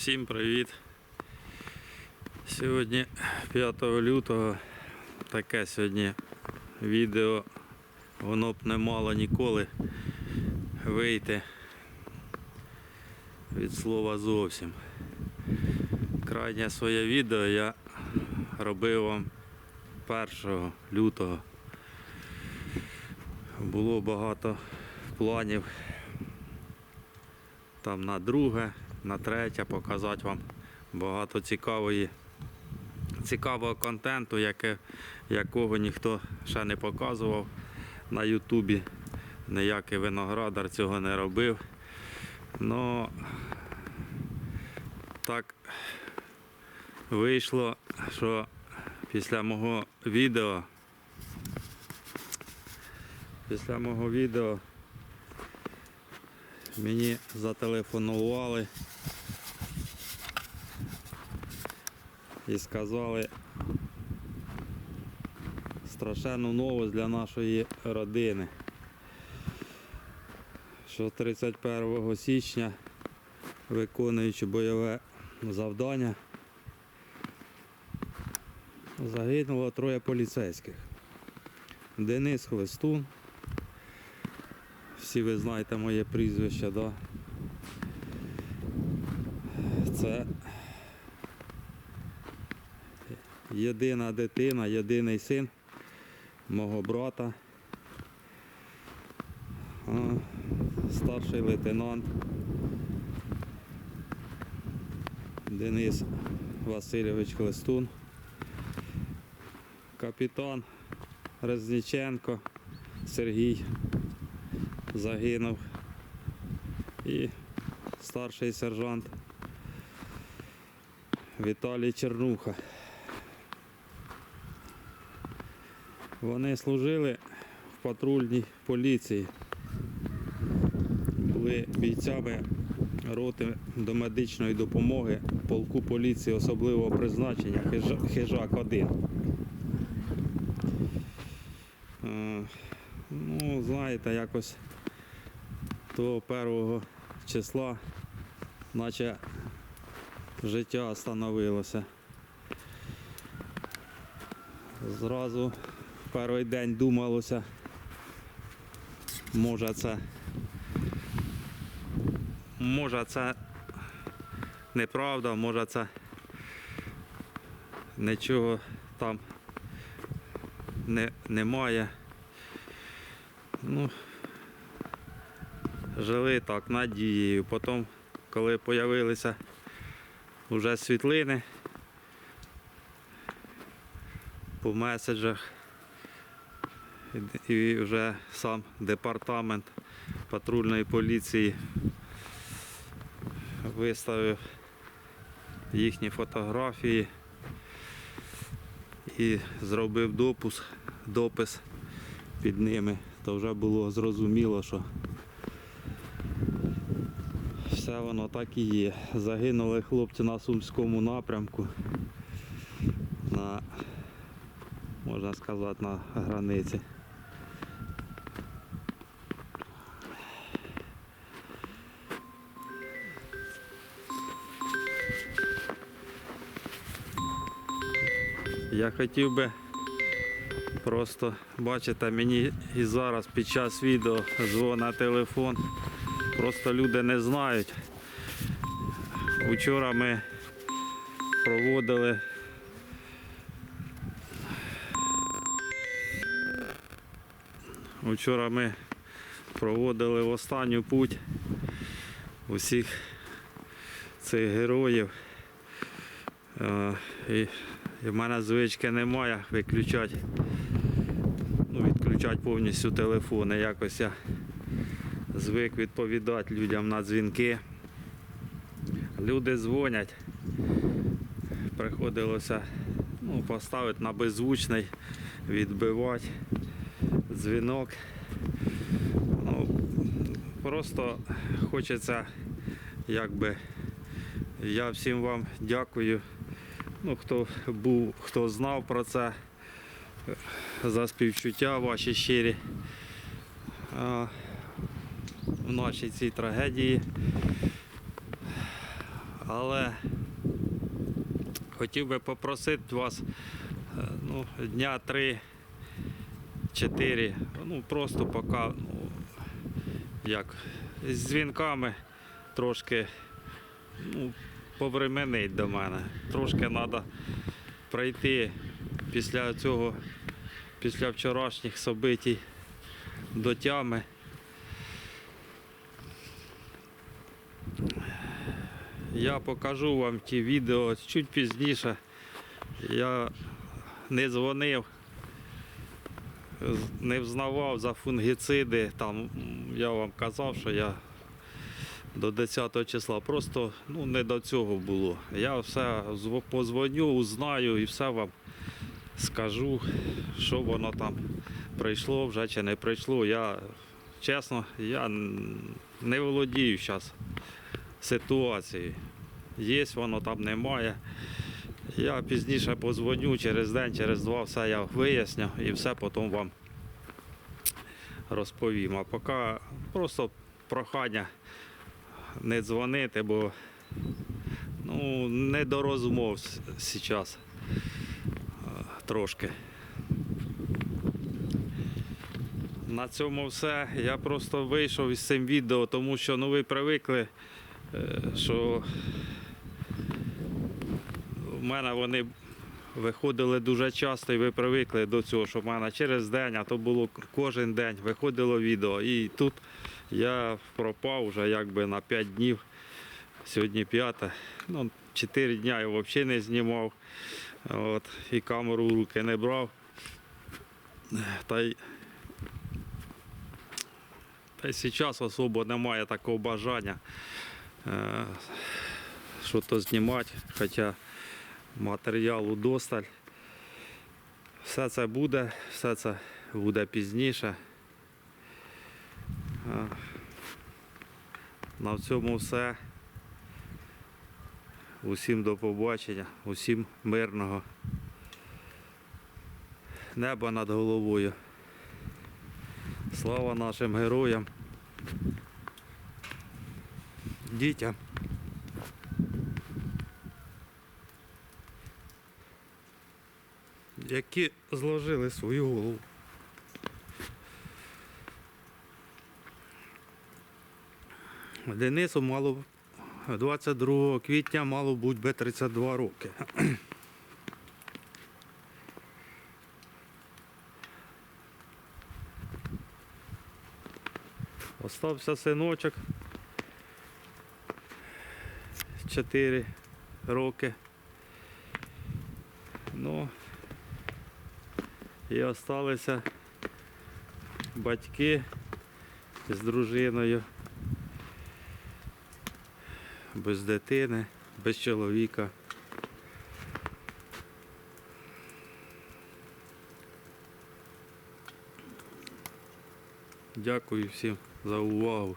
Всім привіт! Сьогодні 5 лютого таке сьогодні відео. Воно б не мало ніколи вийти від слова зовсім. Крайнє своє відео я робив вам 1 лютого. Було багато планів там на друге, на третє показати вам багато цікавої, цікавого контенту, яке, якого ніхто ще не показував на Ютубі. Ніякий виноградар цього не робив. Ну так вийшло, що після мого відео, після мого відео Мені зателефонували і сказали страшенну новость для нашої родини, що 31 січня, виконуючи бойове завдання, загинуло троє поліцейських. Денис Хлестун, всі ви знаєте моє прізвище, да? Це єдина дитина, єдиний син мого брата. Старший лейтенант Денис Васильович Хлестун. Капітан Резніченко Сергій загинув. І старший сержант Віталій Чернуха. Вони служили в патрульній поліції. Були бійцями роти до медичної допомоги полку поліції особливого призначення Хижак 1. Ну, знаєте, якось того першого числа, наче життя остановилося. Зразу перший день думалося, може це, може це неправда, може це нічого там не, немає. Ну, жили так надією. Потім, коли з'явилися вже світлини по меседжах, і вже сам департамент патрульної поліції виставив їхні фотографії і зробив допуск, допис під ними, то вже було зрозуміло, що все воно так і є. Загинули хлопці на Сумському напрямку, на, можна сказати, на границі. Я хотів би Просто бачите, мені і зараз під час відео дзвонить телефон. Просто люди не знають. Вчора ми проводили Вчора ми проводили в останню путь усіх цих героїв. Е, і в мене звички немає виключати ну, повністю телефони. Якось я звик відповідати людям на дзвінки. Люди дзвонять. Приходилося ну, поставити на беззвучний, відбивати дзвінок. Ну, просто хочеться, якби я всім вам дякую. Ну, хто був, хто знав про це за співчуття ваші щирі в нашій цій трагедії. Але хотів би попросити вас е, ну, дня три-чотири, ну просто поки ну, як з дзвінками трошки ну, повременить до мене. Трошки треба пройти після цього, після вчорашніх собитій до тями. Я покажу вам ті відео чуть пізніше. Я не дзвонив, не взнавав за фунгіциди. Там я вам казав, що я до 10 числа. Просто ну, не до цього було. Я все позвоню, узнаю і все вам скажу, що воно там прийшло вже чи не прийшло. Я чесно, я не володію зараз ситуацією. Є воно там немає. Я пізніше позвоню через день, через два, все я виясню і все потім вам розповім. А поки просто прохання не дзвонити, бо ну, не до розмов зараз трошки. На цьому все. Я просто вийшов із цим відео, тому що ну, ви привикли, е, що в мене вони виходили дуже часто і ви привикли до цього, що в мене через день, а то було кожен день виходило відео. І тут я пропав вже якби на 5 днів. Сьогодні 5. Ну, 4 дня я взагалі не знімав. От, і камеру в руки не брав. Та й, та й зараз особо немає такого бажання е, що-то знімати, хоча матеріалу досталь. Все це буде, все це буде пізніше. Е, На цьому все. Усім до побачення, усім мирного неба над головою. Слава нашим героям, дітям. Які зложили свою голову. Денису мало 22 квітня мало бути би 32 роки. Остався синочок 4 роки. Ну і осталися батьки з дружиною без дитини, без чоловіка. Дякую всім за увагу.